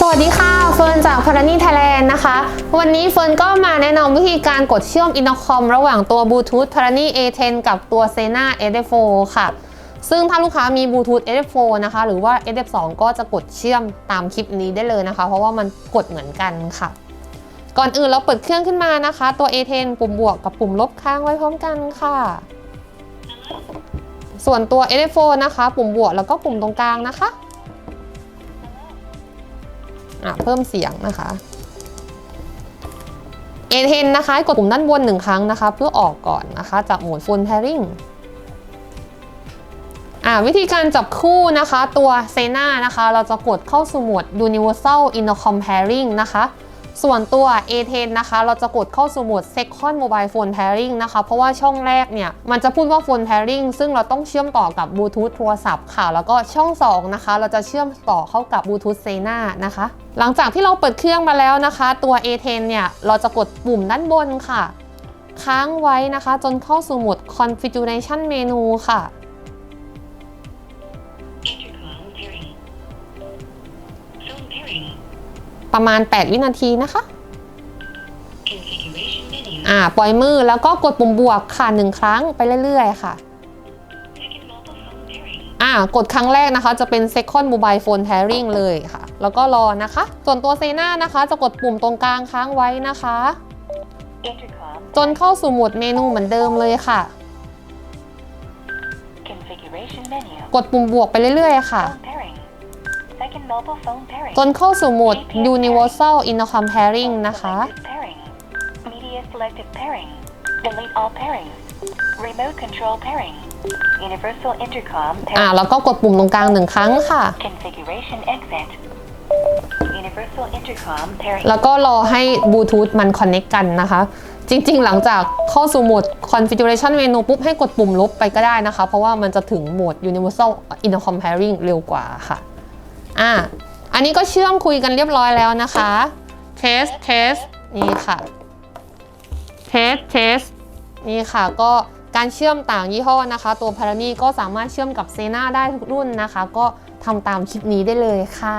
สวัสดีค่ะเฟิร์นจากพารานีไทยแลนด์นะคะ วันนี้เฟิร์นก็มาแนะนำวิธีการกดเชื่อมอินเตอร์คอมระหว่างตัวบลูทูธพารานี A10 กับตัว Sena SF4 ค่ะ ซึ่งถ้าลูกค้ามีบลูทูธ SF4 นะคะ หรือว่า SF2 ก็จะกดเชื่อมตามคลิปนี้ได้เลยนะคะ เพราะว่ามันกดเหมือนกันค่ะ ก่อนอื่นเราเปิดเครื่องขึ้นมานะคะ ตัว A10 ปุ่มบวกกับปุ่มลบค้างไว้พร้อมกันค่ะ ส่วนตัว SF4 นะคะ ปุ่มบวกแล้วก็ปุ่มตรงกลางนะคะ อะเพิ่มเสียงนะคะเอเทนนะคะกดปุ่มด้านบนหนึ่งครั้งนะคะ เพื่อออกก่อนนะคะจากโหมด Phone Pairing อะวิธีการจับคู่นะคะตัวเซนานะคะ เราจะกดเข้าสู่โหมด Universal Intercom Pairing นะคะ ส่วนตัว A10 นะคะ เราจะกดเข้าสู่โหมด Second Mobile Phone Pairing นะคะ เพราะว่าช่องแรกเนี่ย มันจะพูดว่า Phone Pairing ซึ่งเราต้องเชื่อมต่อกับบลูทูธโทรศัพท์ค่ะ แล้วก็ช่อง 2 นะคะ เราจะเชื่อมต่อเข้ากับบลูทูธเซนานะคะ หลังจากที่เราเปิดเครื่องมาแล้วนะคะ ตัว A10 เนี่ย เราจะกดปุ่มด้านบนค่ะ ค้างไว้นะคะ จนเข้าสู่โหมด Configuration Menu ค่ะ ประมาณ 8 วินาทีนะคะอ่าปล่อยมือแล้วก็กดปุ่มบวกค่ะหนึ่งครั้งไปเรื่อยๆค่ะอ่ากดครั้งแรกนะคะจะเป็น second mobile phone pairing เลยค่ะ แล้วก็รอนะคะ ส่วนตัวเซนานะคะจะกดปุ่มตรงกลางค้างไว้นะคะ จนเข้าสู่หมวดเมนูเหมือนเดิมเลยค่ะ กดปุ่มบวกไปเรื่อยๆค่ะ จนเข้าสู่โหมด universal intercom pairing นะคะ Selected pairing. Media selected pairing. Delete all pairings. Remote control pairing. Universal intercom อ่า pairing. แล้วก็กดปุ่มตรงกลางหนึ่งครั้งค่ะ Configuration exit. Universal intercom pairing. แล้วก็รอให้บลูทูธมัน connect กันนะคะ จริงๆ หลังจากเข้าสู่โหมด configuration menu ปุ๊บให้กดปุ่มลบไปก็ได้นะคะ เพราะว่ามันจะถึงโหมด universal intercom pairing เร็วกว่าค่ะ อะอันนี้ก็เชื่อมคุยกันเรียบร้อยแล้วนะคะเทสเทสนี่ค่ะเทสเทสนี่ค่ะก็การเชื่อมต่างยี่ห้อนะคะ ตัวพารานีก็สามารถเชื่อมกับเซนาได้ทุกรุ่นนะคะ ก็ทำตามคลิปนี้ได้เลยค่ะ